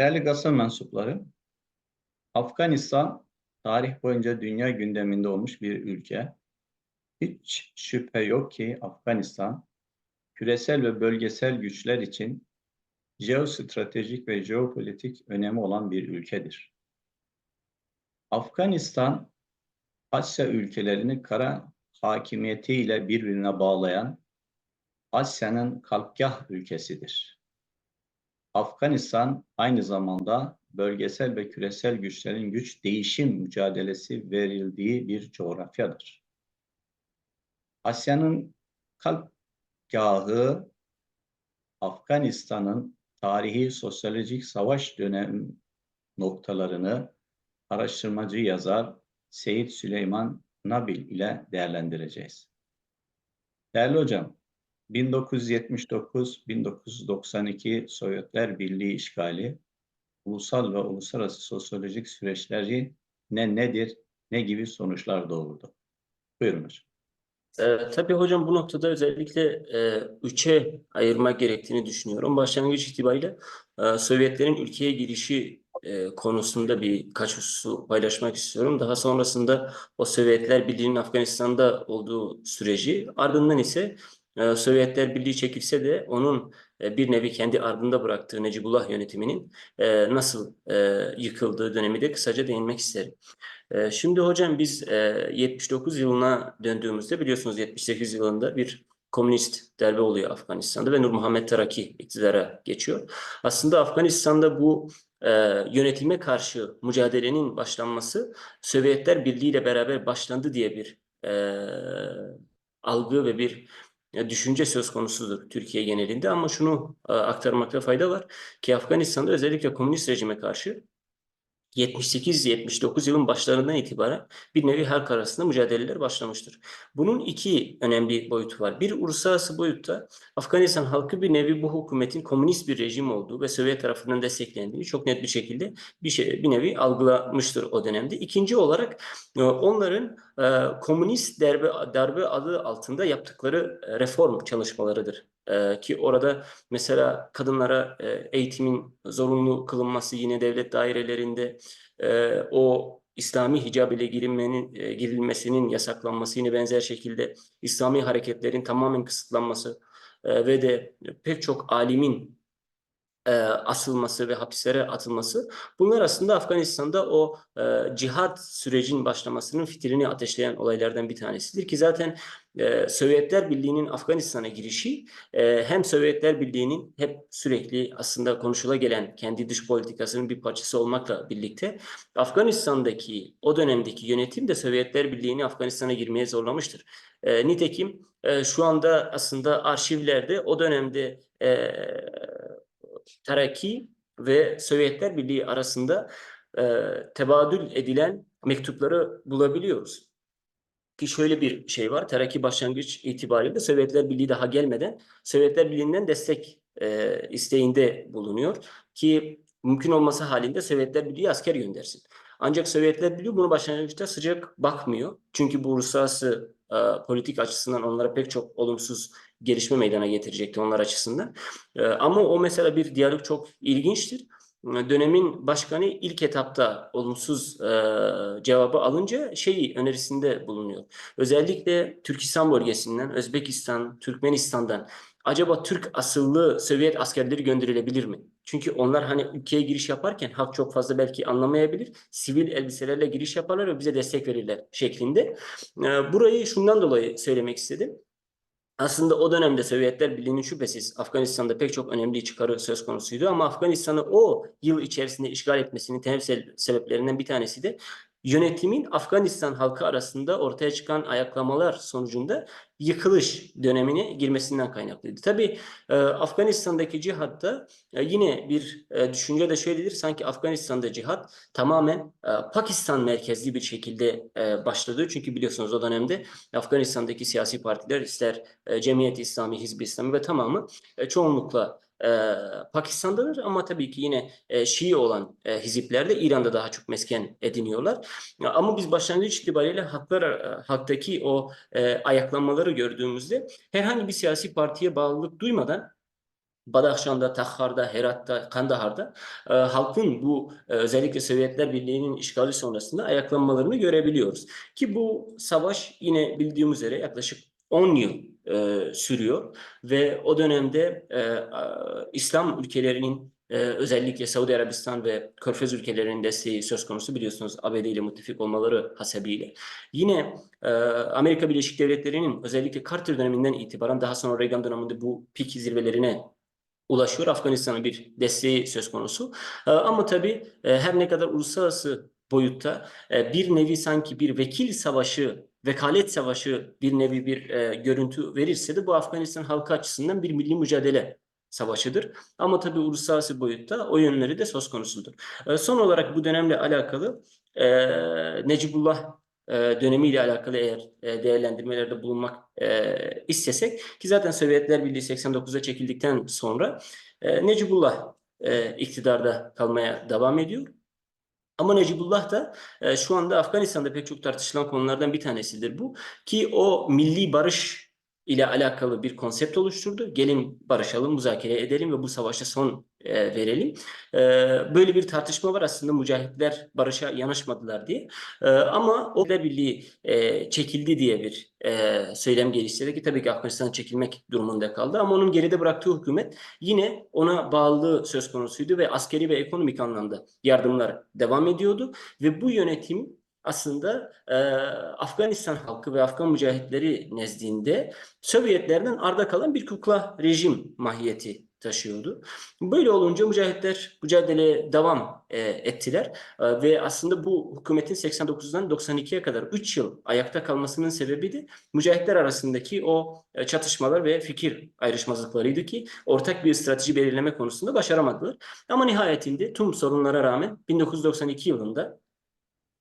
Değerli Gazete mensupları, Afganistan tarih boyunca dünya gündeminde olmuş bir ülke. Hiç şüphe yok ki Afganistan küresel ve bölgesel güçler için jeostratejik ve jeopolitik önemi olan bir ülkedir. Afganistan, Asya ülkelerini kara hakimiyetiyle birbirine bağlayan Asya'nın kalpgah ülkesidir. Afganistan aynı zamanda bölgesel ve küresel güçlerin güç değişim mücadelesi verildiği bir coğrafyadır. Asya'nın kalpgahı Afganistan'ın tarihi sosyolojik savaş dönem noktalarını araştırmacı yazar Seyit Süleyman Nabil ile değerlendireceğiz. Değerli hocam, 1979-1992 Sovyetler Birliği işgali, ulusal ve uluslararası sosyolojik süreçleri ne nedir, ne gibi sonuçlar doğurdu? Buyurun hocam. Ee, tabii hocam bu noktada özellikle e, üçe ayırmak gerektiğini düşünüyorum. Başlangıç itibariyle e, Sovyetlerin ülkeye girişi e, konusunda birkaç hususu paylaşmak istiyorum. Daha sonrasında o Sovyetler Birliği'nin Afganistan'da olduğu süreci, ardından ise e, Sovyetler Birliği çekilse de onun e, bir nevi kendi ardında bıraktığı Necibullah yönetiminin e, nasıl e, yıkıldığı dönemi de kısaca değinmek isterim. Ee, Şimdi hocam biz e, 79 yılına döndüğümüzde biliyorsunuz 78 yılında bir komünist darbe oluyor Afganistan'da ve Nur Muhammed Taraki iktidara geçiyor. Aslında Afganistan'da bu e, yönetime karşı mücadelenin başlanması Sovyetler Birliği ile beraber başlandı diye bir e, algı ve bir düşünce söz konusudur Türkiye genelinde ama şunu e, aktarmakta fayda var. Ki Afganistan'da özellikle komünist rejime karşı 78-79 yılın başlarından itibaren bir nevi halk arasında mücadeleler başlamıştır. Bunun iki önemli boyutu var. Bir uluslararası boyutta Afganistan halkı bir nevi bu hükümetin komünist bir rejim olduğu ve Sovyet tarafından desteklendiğini çok net bir şekilde bir şey bir nevi algılamıştır o dönemde. İkinci olarak e, onların e, komünist darbe darbe adı altında yaptıkları e, reform çalışmalarıdır. E, ki orada mesela kadınlara e, eğitimin zorunlu kılınması yine devlet dairelerinde e, o İslami hicab ile girilmenin, e, girilmesinin yasaklanması yine benzer şekilde İslami hareketlerin tamamen kısıtlanması ve de pek çok alimin asılması ve hapislere atılması bunlar aslında Afganistan'da o cihat sürecin başlamasının fitilini ateşleyen olaylardan bir tanesidir ki zaten e, Sovyetler Birliği'nin Afganistan'a girişi e, hem Sovyetler Birliği'nin hep sürekli aslında konuşula gelen kendi dış politikasının bir parçası olmakla birlikte Afganistan'daki o dönemdeki yönetim de Sovyetler Birliği'ni Afganistan'a girmeye zorlamıştır. E, nitekim e, şu anda aslında arşivlerde o dönemde e, Taraki ve Sovyetler Birliği arasında e, tebadül edilen mektupları bulabiliyoruz. Ki şöyle bir şey var, Taraki başlangıç itibariyle Sovyetler Birliği daha gelmeden Sovyetler Birliği'nden destek e, isteğinde bulunuyor. Ki mümkün olması halinde Sovyetler Birliği asker göndersin. Ancak Sovyetler Birliği bunu başlangıçta sıcak bakmıyor. Çünkü bu uluslararası e, politik açısından onlara pek çok olumsuz gelişme meydana getirecekti onlar açısından. E, ama o mesela bir diyalog çok ilginçtir. Dönemin başkanı ilk etapta olumsuz e, cevabı alınca şeyi önerisinde bulunuyor. Özellikle Türkistan bölgesinden, Özbekistan, Türkmenistan'dan acaba Türk asıllı Sovyet askerleri gönderilebilir mi? Çünkü onlar hani ülkeye giriş yaparken halk çok fazla belki anlamayabilir. Sivil elbiselerle giriş yaparlar ve bize destek verirler şeklinde. E, Burayı şundan dolayı söylemek istedim. Aslında o dönemde Sovyetler Birliği'nin şüphesiz Afganistan'da pek çok önemli çıkarı söz konusuydu ama Afganistan'ı o yıl içerisinde işgal etmesinin temel se- sebeplerinden bir tanesi de yönetimin Afganistan halkı arasında ortaya çıkan ayaklamalar sonucunda yıkılış dönemine girmesinden kaynaklıydı. Tabii e, Afganistan'daki cihatta e, yine bir e, düşünce de şöyledir. Sanki Afganistan'da cihat tamamen e, Pakistan merkezli bir şekilde e, başladı. Çünkü biliyorsunuz o dönemde Afganistan'daki siyasi partiler ister e, Cemiyet-i İslami, Hizb-i İslami ve tamamı e, çoğunlukla e, Pakistan'dadır ama tabii ki yine e, Şii olan e, hizipler de İran'da daha çok mesken ediniyorlar. Ama biz başlangıç itibariyle haklar, e, haktaki o e, ayaklanmaları gördüğümüzde herhangi bir siyasi partiye bağlılık duymadan Badakhşan'da, Tahhar'da, Herat'ta, Kandahar'da e, halkın bu e, özellikle Sovyetler Birliği'nin işgali sonrasında ayaklanmalarını görebiliyoruz. Ki bu savaş yine bildiğimiz üzere yaklaşık 10 yıl e, sürüyor ve o dönemde e, İslam ülkelerinin e, özellikle Saudi Arabistan ve Körfez ülkelerinin desteği söz konusu biliyorsunuz ABD ile müttefik olmaları hasebiyle. Yine e, Amerika Birleşik Devletleri'nin özellikle Carter döneminden itibaren daha sonra Reagan döneminde bu pik zirvelerine ulaşıyor. Afganistan'a bir desteği söz konusu. E, ama tabii e, her ne kadar uluslararası boyutta e, bir nevi sanki bir vekil savaşı, vekalet savaşı bir nevi bir e, görüntü verirse de bu Afganistan halkı açısından bir milli mücadele savaşıdır. Ama tabii uluslararası boyutta o yönleri de söz konusudur. E, son olarak bu dönemle alakalı e, Necibullah e, dönemiyle alakalı eğer e, değerlendirmelerde bulunmak e, istesek ki zaten Sovyetler Birliği 89'a çekildikten sonra Necibullah iktidarda kalmaya devam ediyor. Ama Necibullah da e, şu anda Afganistan'da pek çok tartışılan konulardan bir tanesidir bu. Ki o milli barış ile alakalı bir konsept oluşturdu. Gelin barışalım, müzakere edelim ve bu savaşa son e, verelim. E, böyle bir tartışma var aslında mücahitler barışa yanaşmadılar diye. E, ama o birliği e, çekildi diye bir e, söylem geliştirdi ki tabii ki Afganistan'a çekilmek durumunda kaldı. Ama onun geride bıraktığı hükümet yine ona bağlılığı söz konusuydu ve askeri ve ekonomik anlamda yardımlar devam ediyordu. Ve bu yönetim aslında e, Afganistan halkı ve Afgan mücahitleri nezdinde Sovyetlerden arda kalan bir kukla rejim mahiyeti taşıyordu. Böyle olunca mücahitler mücadeleye devam e, ettiler E, ve aslında bu hükümetin 89'dan 92'ye kadar 3 yıl ayakta kalmasının sebebi de mücahitler arasındaki o e, çatışmalar ve fikir ayrışmazlıklarıydı ki ortak bir strateji belirleme konusunda başaramadılar. Ama nihayetinde tüm sorunlara rağmen 1992 yılında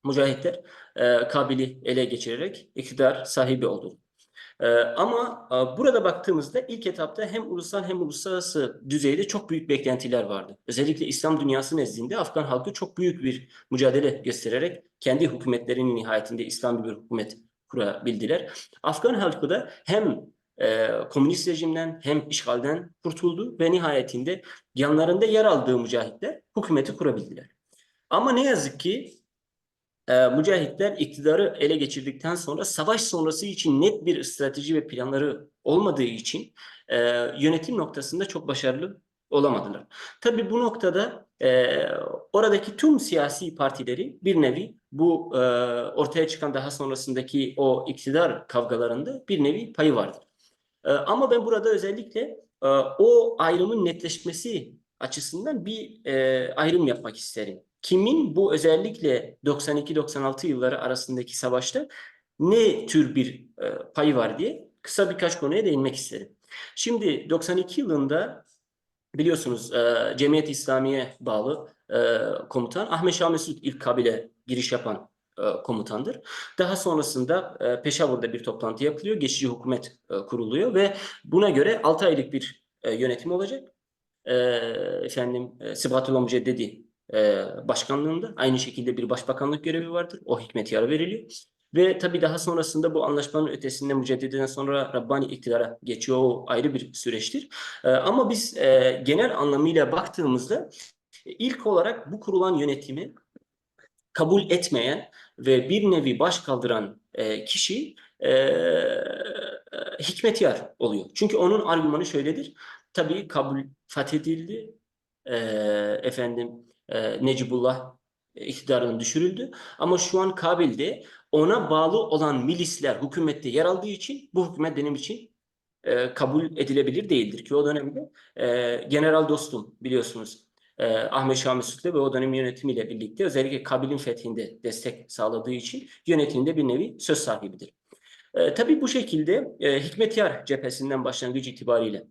Mücahitler e, Kabil'i ele geçirerek iktidar sahibi oldu. E, ama e, burada baktığımızda ilk etapta hem ulusal hem uluslararası düzeyde çok büyük beklentiler vardı. Özellikle İslam dünyası nezdinde Afgan halkı çok büyük bir mücadele göstererek kendi hükümetlerinin nihayetinde İslami bir hükümet kurabildiler. Afgan halkı da hem e, komünist rejimden hem işgalden kurtuldu ve nihayetinde yanlarında yer aldığı mücahitler hükümeti kurabildiler. Ama ne yazık ki e, mücahitler iktidarı ele geçirdikten sonra savaş sonrası için net bir strateji ve planları olmadığı için e, yönetim noktasında çok başarılı olamadılar. Tabii bu noktada e, oradaki tüm siyasi partileri bir nevi bu e, ortaya çıkan daha sonrasındaki o iktidar kavgalarında bir nevi payı vardır. E, ama ben burada özellikle e, o ayrımın netleşmesi açısından bir e, ayrım yapmak isterim kimin bu özellikle 92-96 yılları arasındaki savaşta ne tür bir e, payı var diye kısa birkaç konuya değinmek isterim. Şimdi 92 yılında biliyorsunuz e, Cemiyet İslamiye bağlı e, komutan Ahmet Şah Mesut ilk kabile giriş yapan e, komutandır. Daha sonrasında e, Peşavur'da bir toplantı yapılıyor. Geçici hükümet e, kuruluyor ve buna göre 6 aylık bir e, yönetim olacak. E, efendim e, Sıbatullah Müceddedi e, başkanlığında. Aynı şekilde bir başbakanlık görevi vardır. O hikmet yarı veriliyor. Ve tabii daha sonrasında bu anlaşmanın ötesinde müceddiden sonra Rabbani iktidara geçiyor. O ayrı bir süreçtir. E, ama biz e, genel anlamıyla baktığımızda ilk olarak bu kurulan yönetimi kabul etmeyen ve bir nevi baş kaldıran kişi e, hikmetyar oluyor. Çünkü onun argümanı şöyledir. Tabii kabul fethedildi. E, efendim e, Necibullah e, iktidarının düşürüldü. Ama şu an Kabil'de ona bağlı olan milisler hükümette yer aldığı için bu hükümet benim için e, kabul edilebilir değildir. Ki o dönemde e, General Dostum biliyorsunuz e, Ahmet Şah Mesut'le ve o dönem yönetimiyle birlikte özellikle Kabil'in fethinde destek sağladığı için yönetimde bir nevi söz sahibidir. E, tabii bu şekilde e, Hikmetyar cephesinden başlangıç itibariyle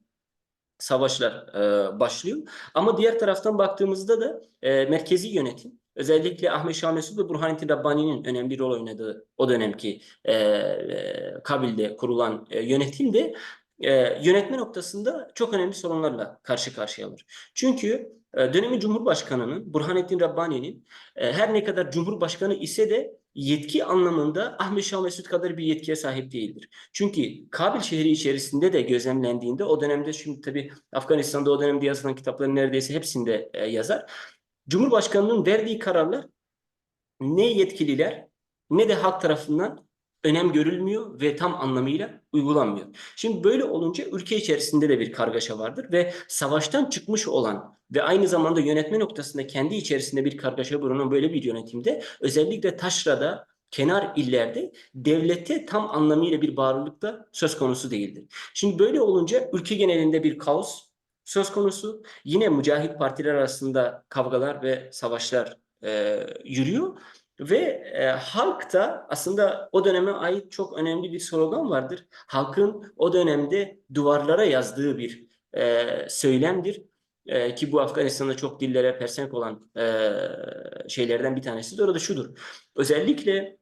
savaşlar e, başlıyor. Ama diğer taraftan baktığımızda da e, merkezi yönetim özellikle Ahmet Şah Mesud ve Burhanettin Rabbani'nin önemli rol oynadığı o dönemki e, e, Kabil'de kurulan e, yönetim de e, yönetme noktasında çok önemli sorunlarla karşı karşıyalar. Çünkü e, dönemin Cumhurbaşkanı'nın, Burhanettin Rabbani'nin e, her ne kadar Cumhurbaşkanı ise de yetki anlamında Ahmet Şah Mesut kadar bir yetkiye sahip değildir. Çünkü Kabil şehri içerisinde de gözlemlendiğinde o dönemde şimdi tabii Afganistan'da o dönemde yazılan kitapların neredeyse hepsinde e, yazar. Cumhurbaşkanının verdiği kararlar ne yetkililer ne de halk tarafından önem görülmüyor ve tam anlamıyla uygulanmıyor. Şimdi böyle olunca ülke içerisinde de bir kargaşa vardır ve savaştan çıkmış olan ve aynı zamanda yönetme noktasında kendi içerisinde bir kargaşa bulunan böyle bir yönetimde özellikle taşrada kenar illerde devlete tam anlamıyla bir bağlılık da söz konusu değildir. Şimdi böyle olunca ülke genelinde bir kaos söz konusu. Yine mücahit partiler arasında kavgalar ve savaşlar e, yürüyor. Ve e, halk da aslında o döneme ait çok önemli bir slogan vardır. Halkın o dönemde duvarlara yazdığı bir e, söylemdir. E, ki bu Afganistan'da çok dillere persenek olan e, şeylerden bir tanesidir. O da şudur. Özellikle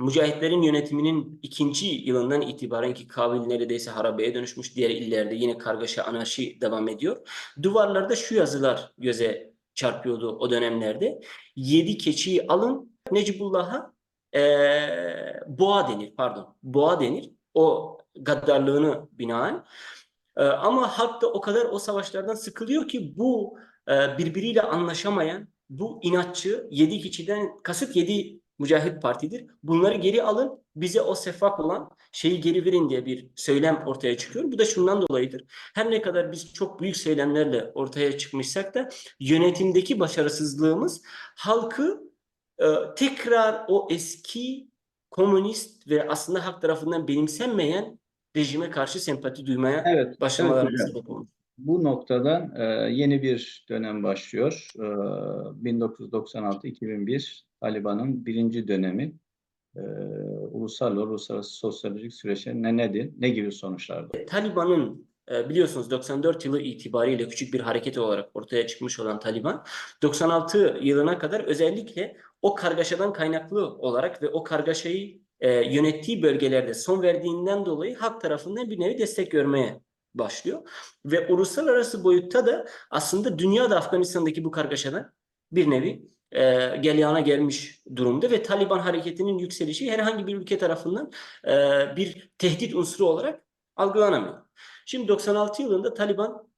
Mücahitlerin yönetiminin ikinci yılından itibaren ki Kabil neredeyse harabeye dönüşmüş. Diğer illerde yine kargaşa, anarşi devam ediyor. Duvarlarda şu yazılar göze çarpıyordu o dönemlerde. Yedi keçiyi alın Necibullah'a eee boğa denir pardon. Boğa denir. O gaddarlığını binaen. Eee, ama halk da o kadar o savaşlardan sıkılıyor ki bu eee, birbiriyle anlaşamayan bu inatçı yedi kişiden kasıt yedi mücahit partidir. Bunları geri alın bize o sefak olan şeyi geri verin diye bir söylem ortaya çıkıyor. Bu da şundan dolayıdır. Her ne kadar biz çok büyük söylemlerle ortaya çıkmışsak da yönetimdeki başarısızlığımız halkı e, tekrar o eski komünist ve aslında halk tarafından benimsenmeyen rejime karşı sempati duymaya Evet, başlamalarına evet sebep olmuş. Bu noktadan e, yeni bir dönem başlıyor. E, 1996-2001 Taliban'ın birinci dönemi. E, ulusal uluslararası sosyolojik süreçler ne nedir? Ne gibi sonuçlardı? Taliban'ın e, biliyorsunuz 94 yılı itibariyle küçük bir hareket olarak ortaya çıkmış olan Taliban 96 yılına kadar özellikle o kargaşadan kaynaklı olarak ve o kargaşayı e, yönettiği bölgelerde son verdiğinden dolayı halk tarafından bir nevi destek görmeye başlıyor. Ve uluslararası boyutta da aslında dünya da Afganistan'daki bu kargaşadan bir nevi e, galyana gelmiş durumda ve Taliban hareketinin yükselişi herhangi bir ülke tarafından e, bir tehdit unsuru olarak algılanamıyor. Şimdi 96 yılında Taliban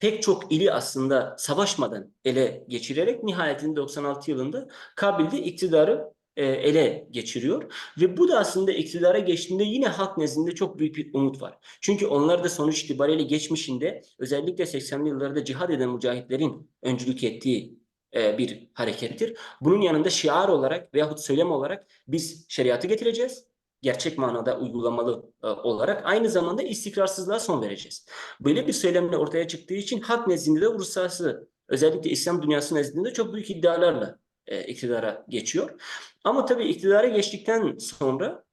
pek çok ili aslında savaşmadan ele geçirerek nihayetinde 96 yılında Kabil'de iktidarı ele geçiriyor. Ve bu da aslında iktidara geçtiğinde yine halk nezdinde çok büyük bir umut var. Çünkü onlar da sonuç itibariyle geçmişinde özellikle 80'li yıllarda cihad eden mücahitlerin öncülük ettiği e, bir harekettir. Bunun yanında şiar olarak veyahut söylem olarak biz şeriatı getireceğiz gerçek manada uygulamalı e, olarak aynı zamanda istikrarsızlığa son vereceğiz. Böyle bir söylemle ortaya çıktığı için halk nezdinde de uluslararası özellikle İslam dünyası nezdinde çok büyük iddialarla e, iktidara geçiyor. Ama tabii iktidara geçtikten sonra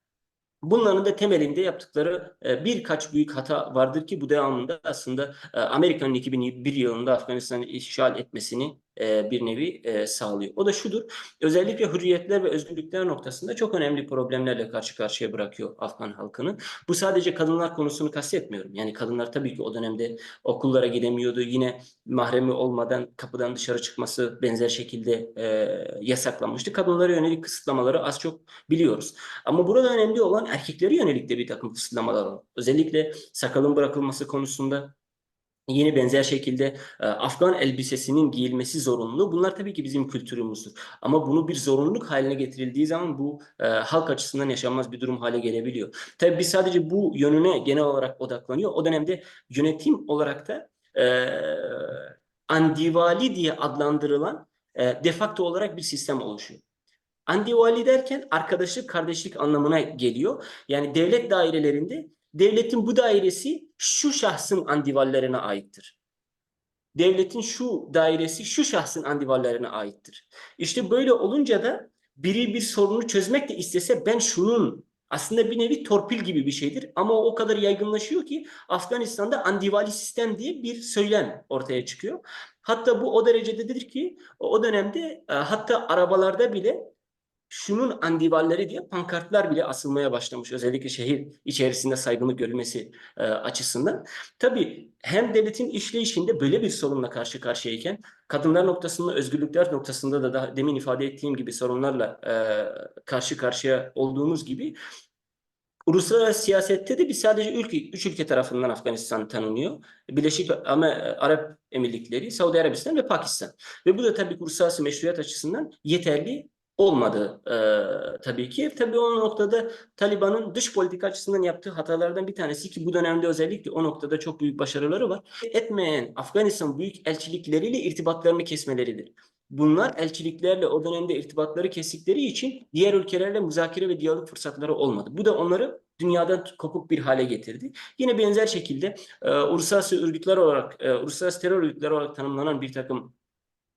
bunların da temelinde yaptıkları e, birkaç büyük hata vardır ki bu devamında aslında e, Amerika'nın 2001 yılında Afganistan'ı işgal etmesini e, bir nevi e, sağlıyor. O da şudur. Özellikle hürriyetler ve özgürlükler noktasında çok önemli problemlerle karşı karşıya bırakıyor Afgan halkını. Bu sadece kadınlar konusunu kastetmiyorum. Yani kadınlar tabii ki o dönemde okullara gidemiyordu. Yine mahremi olmadan kapıdan dışarı çıkması benzer şekilde e, yasaklanmıştı. Kadınlara yönelik kısıtlamaları az çok biliyoruz. Ama burada önemli olan erkeklere yönelik de bir takım kısıtlamalar var. Özellikle sakalın bırakılması konusunda Yine benzer şekilde e, Afgan elbisesinin giyilmesi zorunlu. Bunlar tabii ki bizim kültürümüzdür. Ama bunu bir zorunluluk haline getirildiği zaman bu e, halk açısından yaşanmaz bir durum hale gelebiliyor. Tabii biz sadece bu yönüne genel olarak odaklanıyor. O dönemde yönetim olarak da e, andivali diye adlandırılan e, defakto olarak bir sistem oluşuyor. Andivali derken arkadaşlık, kardeşlik anlamına geliyor. Yani devlet dairelerinde devletin bu dairesi şu şahsın andivallerine aittir. Devletin şu dairesi şu şahsın andivallerine aittir. İşte böyle olunca da biri bir sorunu çözmek de istese ben şunun aslında bir nevi torpil gibi bir şeydir ama o kadar yaygınlaşıyor ki Afganistan'da andivali sistem diye bir söylem ortaya çıkıyor. Hatta bu o derecededir ki o dönemde hatta arabalarda bile şunun andivalleri diye pankartlar bile asılmaya başlamış. Özellikle şehir içerisinde saygınlık görülmesi e, açısından. Tabii hem devletin işleyişinde böyle bir sorunla karşı karşıyayken kadınlar noktasında, özgürlükler noktasında da daha demin ifade ettiğim gibi sorunlarla e, karşı karşıya olduğumuz gibi Uluslararası siyasette de bir sadece ülke, üç ülke tarafından Afganistan tanınıyor. Birleşik Arap Emirlikleri, Saudi Arabistan ve Pakistan. Ve bu da tabii uluslararası meşruiyet açısından yeterli olmadı e, tabii ki. Tabii o noktada Taliban'ın dış politika açısından yaptığı hatalardan bir tanesi ki bu dönemde özellikle o noktada çok büyük başarıları var. Etmeyen Afganistan büyük elçilikleriyle irtibatlarını kesmeleridir. Bunlar elçiliklerle o dönemde irtibatları kestikleri için diğer ülkelerle müzakere ve diyalog fırsatları olmadı. Bu da onları dünyadan kopuk bir hale getirdi. Yine benzer şekilde e, uluslararası örgütler olarak, e, uluslararası terör örgütleri olarak tanımlanan bir takım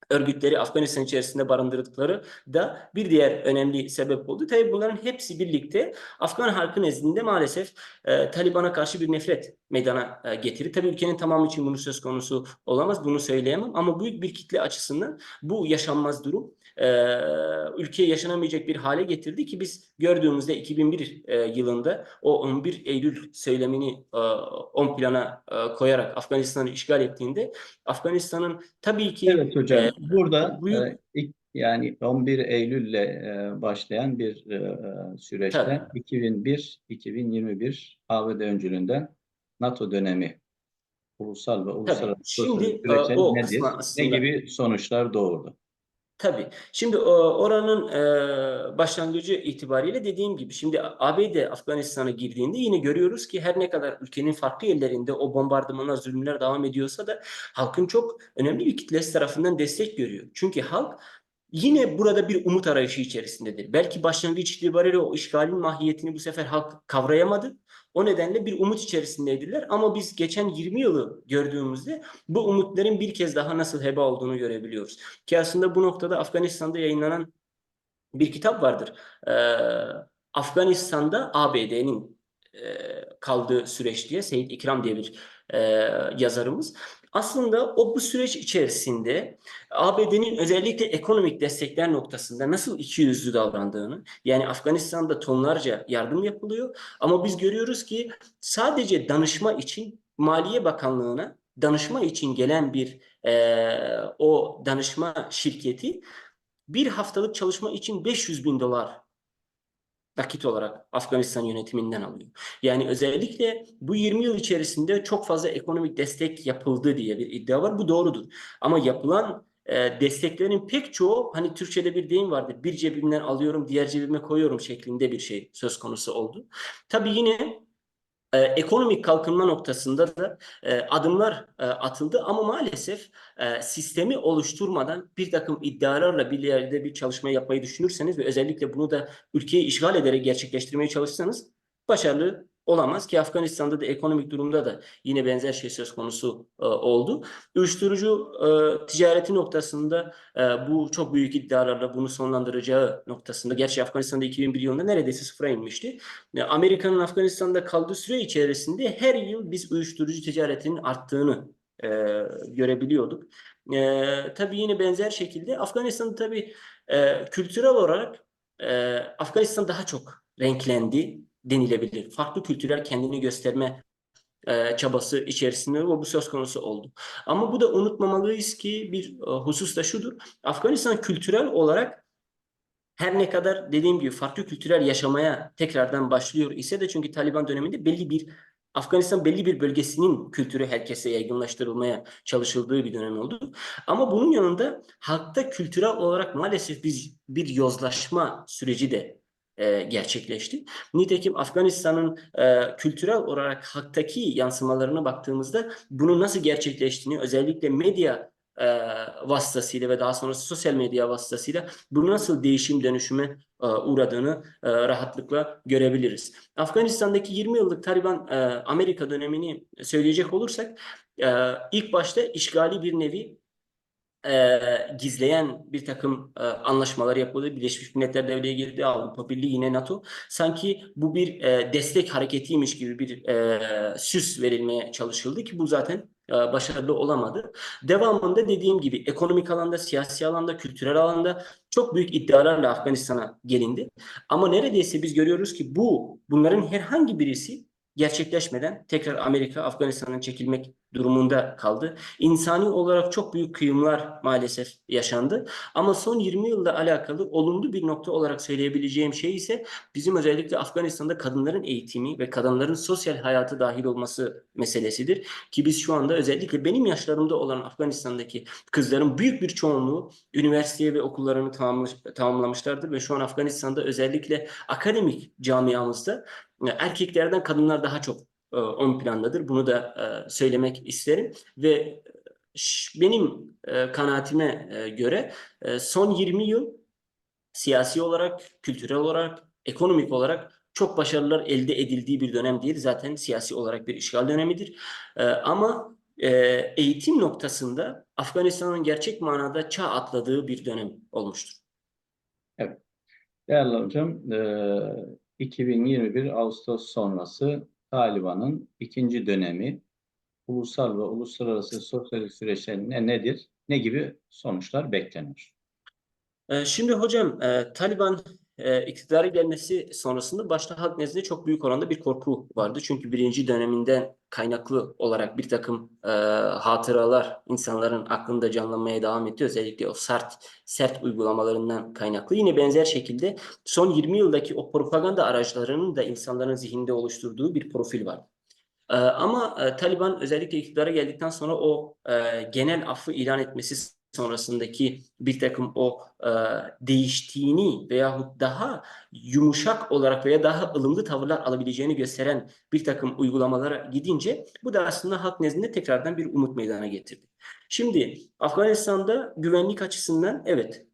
örgütleri Afganistan içerisinde barındırdıkları da bir diğer önemli sebep oldu. Tabii bunların hepsi birlikte Afgan halkı nezdinde maalesef e, Taliban'a karşı bir nefret meydana e, getirdi. Tabii ülkenin tamamı için bunu söz konusu olamaz, bunu söyleyemem ama büyük bir kitle açısından bu yaşanmaz durum e, ülkeye yaşanamayacak bir hale getirdi ki biz gördüğümüzde 2001 e, yılında o 11 Eylül söylemini e, ön plana e, koyarak Afganistan'ı işgal ettiğinde Afganistan'ın tabii ki Evet hocam. e, Burada büyük- e, ilk- yani 11 Eylül'le e, başlayan bir e, süreçte Tabii. 2001-2021 ABD öncülüğünden NATO dönemi ulusal ve uluslararası Şimdi, e, nedir? kısmı Ne gibi sonuçlar doğurdu? Tabii. Şimdi oranın e, başlangıcı itibariyle dediğim gibi şimdi ABD Afganistan'a girdiğinde yine görüyoruz ki her ne kadar ülkenin farklı yerlerinde o bombardımanlar, zulümler devam ediyorsa da halkın çok önemli bir kitlesi tarafından destek görüyor. Çünkü halk yine burada bir umut arayışı içerisindedir. Belki başlangıç itibariyle o işgalin mahiyetini bu sefer halk kavrayamadı. O nedenle bir umut içerisindeydiler ama biz geçen 20 yılı gördüğümüzde bu umutların bir kez daha nasıl heba olduğunu görebiliyoruz. Ki aslında bu noktada Afganistan'da yayınlanan bir kitap vardır. Ee, Afganistan'da ABD'nin e, kaldığı süreç diye Seyit İkram diye bir e, yazarımız. Aslında o bu süreç içerisinde ABD'nin özellikle ekonomik destekler noktasında nasıl ikiyüzlü davrandığını, yani Afganistan'da tonlarca yardım yapılıyor ama biz görüyoruz ki sadece danışma için Maliye Bakanlığı'na danışma için gelen bir e, o danışma şirketi bir haftalık çalışma için 500 bin dolar nakit olarak Afganistan yönetiminden alıyor. Yani özellikle bu 20 yıl içerisinde çok fazla ekonomik destek yapıldı diye bir iddia var. Bu doğrudur. Ama yapılan e, desteklerin pek çoğu hani Türkçe'de bir deyim vardır. Bir cebimden alıyorum, diğer cebime koyuyorum şeklinde bir şey söz konusu oldu. Tabii yine e, ekonomik kalkınma noktasında da e, adımlar e, atıldı ama maalesef e, sistemi oluşturmadan bir takım iddialarla bir yerde bir çalışma yapmayı düşünürseniz ve özellikle bunu da ülkeyi işgal ederek gerçekleştirmeye çalışsanız başarılı olamaz ki Afganistan'da da ekonomik durumda da yine benzer şey söz konusu e, oldu. Uyuşturucu e, ticareti noktasında e, bu çok büyük iddialarla bunu sonlandıracağı noktasında gerçi Afganistan'da 2001 yılında neredeyse sıfıra inmişti. E, Amerika'nın Afganistan'da kaldığı süre içerisinde her yıl biz uyuşturucu ticaretinin arttığını e, görebiliyorduk. E, tabii yine benzer şekilde Afganistan'da tabii e, kültürel olarak e, Afganistan daha çok renklendi denilebilir. Farklı kültürel kendini gösterme e, çabası içerisinde ve bu söz konusu oldu. Ama bu da unutmamalıyız ki bir e, husus da şudur. Afganistan kültürel olarak her ne kadar dediğim gibi farklı kültürel yaşamaya tekrardan başlıyor ise de çünkü Taliban döneminde belli bir Afganistan belli bir bölgesinin kültürü herkese yaygınlaştırılmaya çalışıldığı bir dönem oldu. Ama bunun yanında halkta kültürel olarak maalesef biz bir yozlaşma süreci de e, gerçekleşti. Nitekim Afganistan'ın e, kültürel olarak halktaki yansımalarına baktığımızda bunun nasıl gerçekleştiğini özellikle medya e, vasıtasıyla ve daha sonrası sosyal medya vasıtasıyla bu nasıl değişim dönüşüme e, uğradığını e, rahatlıkla görebiliriz. Afganistan'daki 20 yıllık Taliban e, Amerika dönemini söyleyecek olursak e, ilk başta işgali bir nevi e, gizleyen bir takım e, anlaşmalar yapıldı. Birleşmiş Milletler devreye girdi, Avrupa Birliği yine NATO. Sanki bu bir e, destek hareketiymiş gibi bir e, süs verilmeye çalışıldı ki bu zaten e, başarılı olamadı. Devamında dediğim gibi ekonomik alanda, siyasi alanda, kültürel alanda çok büyük iddialarla Afganistan'a gelindi. Ama neredeyse biz görüyoruz ki bu bunların herhangi birisi gerçekleşmeden tekrar Amerika Afganistan'dan çekilmek durumunda kaldı. İnsani olarak çok büyük kıyımlar maalesef yaşandı. Ama son 20 yılda alakalı olumlu bir nokta olarak söyleyebileceğim şey ise bizim özellikle Afganistan'da kadınların eğitimi ve kadınların sosyal hayatı dahil olması meselesidir. Ki biz şu anda özellikle benim yaşlarımda olan Afganistan'daki kızların büyük bir çoğunluğu üniversiteye ve okullarını tamamlamış- tamamlamışlardır ve şu an Afganistan'da özellikle akademik camiamızda e, erkeklerden kadınlar daha çok e, ön plandadır. Bunu da e, söylemek isterim ve ş- benim e, kanaatime e, göre e, son 20 yıl siyasi olarak, kültürel olarak, ekonomik olarak çok başarılar elde edildiği bir dönem değil. Zaten siyasi olarak bir işgal dönemidir. E, ama e, eğitim noktasında Afganistan'ın gerçek manada çağ atladığı bir dönem olmuştur. Değerli hocam, eee, 2021 Ağustos sonrası Taliban'ın ikinci dönemi ulusal ve uluslararası sosyalist süreçlerine nedir? Ne gibi sonuçlar bekleniyor? Ee, Şimdi hocam e, Taliban e, iktidara gelmesi sonrasında başta halk nezdinde çok büyük oranda bir korku vardı. Çünkü birinci döneminden kaynaklı olarak bir takım e, hatıralar insanların aklında canlanmaya devam etti. Özellikle o sert sert uygulamalarından kaynaklı. Yine benzer şekilde son 20 yıldaki o propaganda araçlarının da insanların zihninde oluşturduğu bir profil var. Ee, ama e, Taliban özellikle iktidara geldikten sonra o e, genel affı ilan etmesi sonrasındaki bir takım o e, değiştiğini veyahut daha yumuşak olarak veya daha ılımlı tavırlar alabileceğini gösteren bir takım uygulamalara gidince bu da aslında halk nezdinde tekrardan bir umut meydana getirdi. Şimdi Afganistan'da güvenlik açısından evet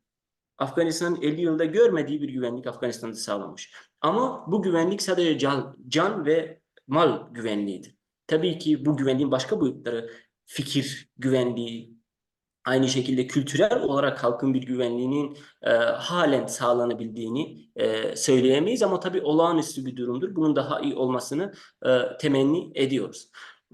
Afganistan'ın 50 yılda görmediği bir güvenlik Afganistan'da sağlamış. Ama bu güvenlik sadece can, can ve mal güvenliğidir. Tabii ki bu güvenliğin başka boyutları fikir güvenliği, aynı şekilde kültürel olarak halkın bir güvenliğinin e, halen sağlanabildiğini e, söyleyemeyiz ama tabii olağanüstü bir durumdur. Bunun daha iyi olmasını e, temenni ediyoruz.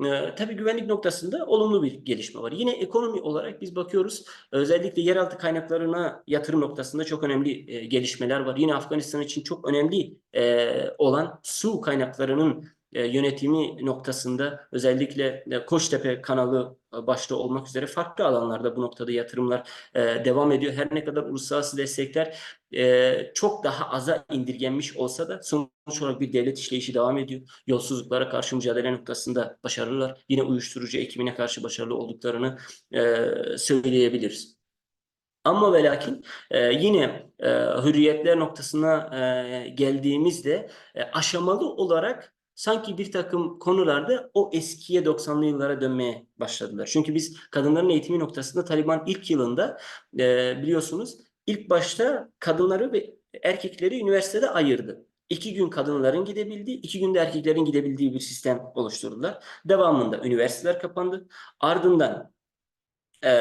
E, tabii güvenlik noktasında olumlu bir gelişme var. Yine ekonomi olarak biz bakıyoruz özellikle yeraltı kaynaklarına yatırım noktasında çok önemli e, gelişmeler var. Yine Afganistan için çok önemli e, olan su kaynaklarının e, yönetimi noktasında özellikle e, Koçtepe kanalı e, başta olmak üzere farklı alanlarda bu noktada yatırımlar e, devam ediyor. Her ne kadar uluslararası destekler çok daha aza indirgenmiş olsa da sonuç olarak bir devlet işleyişi devam ediyor. Yolsuzluklara karşı mücadele noktasında başarılılar. Yine uyuşturucu ekibine karşı başarılı olduklarını söyleyebiliriz. Ama ve lakin e, yine e, hürriyetler noktasına e, geldiğimizde e, aşamalı olarak sanki bir takım konularda o eskiye 90'lı yıllara dönmeye başladılar. Çünkü biz kadınların eğitimi noktasında Taliban ilk yılında e, biliyorsunuz ilk başta kadınları ve erkekleri üniversitede ayırdı. İki gün kadınların gidebildiği, iki günde erkeklerin gidebildiği bir sistem oluşturdular. Devamında üniversiteler kapandı. Ardından e,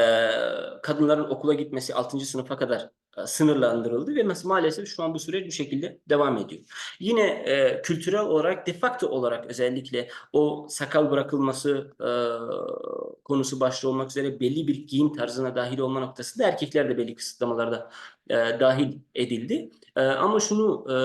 kadınların okula gitmesi 6. sınıfa kadar sınırlandırıldı ve maalesef şu an bu süreç bu şekilde devam ediyor. Yine e, kültürel olarak de facto olarak özellikle o sakal bırakılması e, konusu başta olmak üzere belli bir giyim tarzına dahil olma noktasında erkekler de belli kısıtlamalarda e, dahil edildi. E, ama şunu e,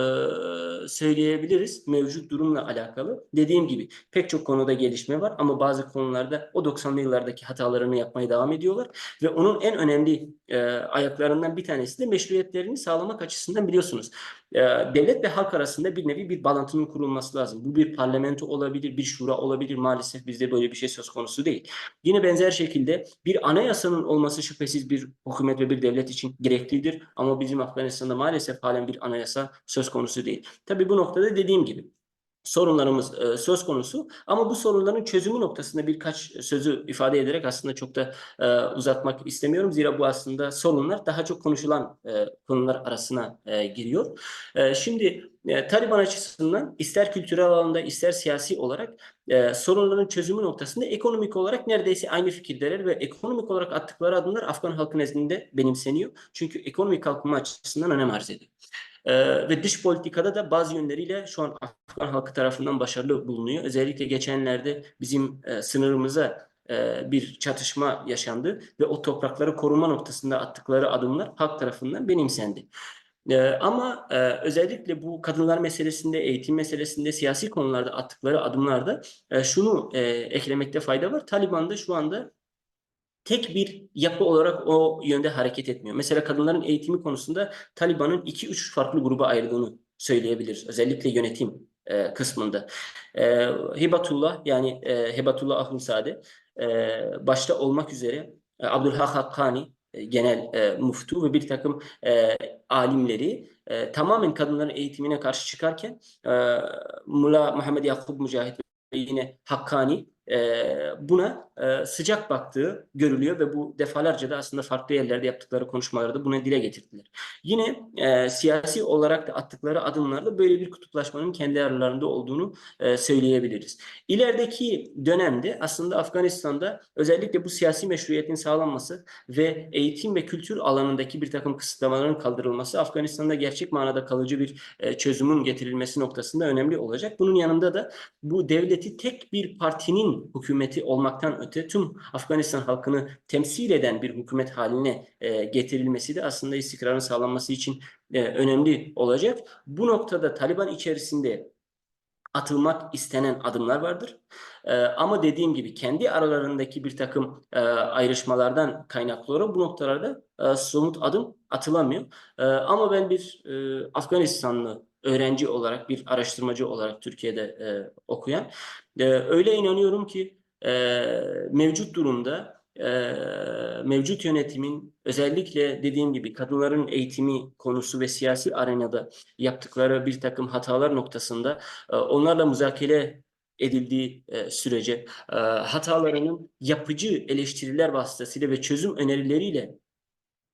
söyleyebiliriz mevcut durumla alakalı. Dediğim gibi pek çok konuda gelişme var ama bazı konularda o 90'lı yıllardaki hatalarını yapmaya devam ediyorlar ve onun en önemli e, ayaklarından bir tanesi de meşruiyetlerini sağlamak açısından biliyorsunuz. E, devlet ve halk arasında bir nevi bir bağlantının kurulması lazım. Bu bir parlamento olabilir, bir şura olabilir. Maalesef bizde böyle bir şey söz konusu değil. Yine benzer şekilde bir anayasanın olması şüphesiz bir hükümet ve bir devlet için gereklidir. Ama bizim Afganistan'da maalesef halen bir anayasa söz konusu değil. Tabii bu noktada dediğim gibi sorunlarımız e, söz konusu ama bu sorunların çözümü noktasında birkaç sözü ifade ederek aslında çok da e, uzatmak istemiyorum. Zira bu aslında sorunlar daha çok konuşulan e, konular arasına giriyor. Şimdi Taliban açısından ister kültürel alanda ister siyasi olarak sorunların çözümü noktasında ekonomik olarak neredeyse aynı fikirdeler ve ekonomik olarak attıkları adımlar Afgan halkı nezdinde benimseniyor. Çünkü ekonomik kalkınma açısından önem arz ediyor. Ee, ve dış politikada da bazı yönleriyle şu an Afgan halkı tarafından başarılı bulunuyor. Özellikle geçenlerde bizim e, sınırımıza e, bir çatışma yaşandı ve o toprakları koruma noktasında attıkları adımlar halk tarafından benimsendi. E, ama e, özellikle bu kadınlar meselesinde, eğitim meselesinde, siyasi konularda attıkları adımlarda e, şunu e, eklemekte fayda var. Taliban da şu anda tek bir yapı olarak o yönde hareket etmiyor. Mesela kadınların eğitimi konusunda Taliban'ın iki üç farklı gruba ayrıldığını söyleyebiliriz. Özellikle yönetim e, kısmında. E, Hibatullah yani e, Hibatullah Ahunzade e, başta olmak üzere e, Abdülhak Hakkani e, genel e, muftu ve bir takım e, alimleri e, tamamen kadınların eğitimine karşı çıkarken e, Mullah Muhammed Yakup Mücahit ve yine Hakkani e, buna e, sıcak baktığı görülüyor ve bu defalarca da aslında farklı yerlerde yaptıkları konuşmalarda buna dile getirdiler. Yine e, siyasi olarak da attıkları adımlarla böyle bir kutuplaşmanın kendi aralarında olduğunu e, söyleyebiliriz. İlerideki dönemde aslında Afganistan'da özellikle bu siyasi meşruiyetin sağlanması ve eğitim ve kültür alanındaki bir takım kısıtlamaların kaldırılması Afganistan'da gerçek manada kalıcı bir çözümün getirilmesi noktasında önemli olacak. Bunun yanında da bu devleti tek bir partinin hükümeti olmaktan öte tüm Afganistan halkını temsil eden bir hükümet haline e, getirilmesi de aslında istikrarın sağlanması için e, önemli olacak. Bu noktada Taliban içerisinde atılmak istenen adımlar vardır. E, ama dediğim gibi kendi aralarındaki bir takım e, ayrışmalardan kaynaklı olarak bu noktalarda e, somut adım atılamıyor. E, ama ben bir e, Afganistanlı öğrenci olarak, bir araştırmacı olarak Türkiye'de e, okuyan. E, öyle inanıyorum ki e, mevcut durumda e, mevcut yönetimin özellikle dediğim gibi kadınların eğitimi konusu ve siyasi arenada yaptıkları bir takım hatalar noktasında e, onlarla müzakere edildiği e, sürece e, hatalarının yapıcı eleştiriler vasıtasıyla ve çözüm önerileriyle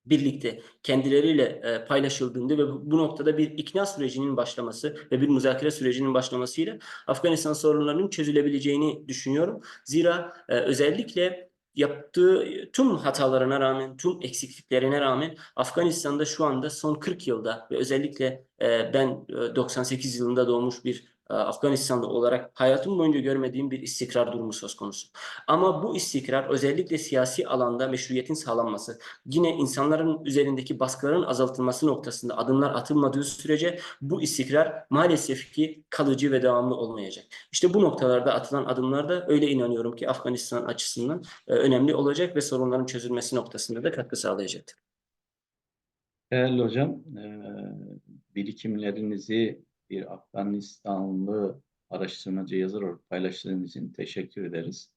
birlikte kendileriyle e, paylaşıldığında ve bu, noktada bir ikna sürecinin başlaması ve bir müzakere sürecinin başlamasıyla Afganistan sorunlarının çözülebileceğini düşünüyorum. Zira e, özellikle yaptığı tüm hatalarına rağmen, tüm eksikliklerine rağmen Afganistan'da şu anda son 40 yılda ve özellikle e, ben e, 98 yılında doğmuş bir Afganistanlı olarak hayatım boyunca görmediğim bir istikrar durumu söz konusu. Ama bu istikrar özellikle siyasi alanda meşruiyetin sağlanması, yine insanların üzerindeki baskıların azaltılması noktasında adımlar atılmadığı sürece bu istikrar maalesef ki kalıcı ve devamlı olmayacak. İşte bu noktalarda atılan adımlar da öyle inanıyorum ki Afganistan açısından e, önemli olacak ve sorunların çözülmesi noktasında da katkı sağlayacaktır. Değerli hocam, eee, birikimlerinizi bir Afganistanlı araştırmacı yazar olarak paylaştığınız için teşekkür ederiz.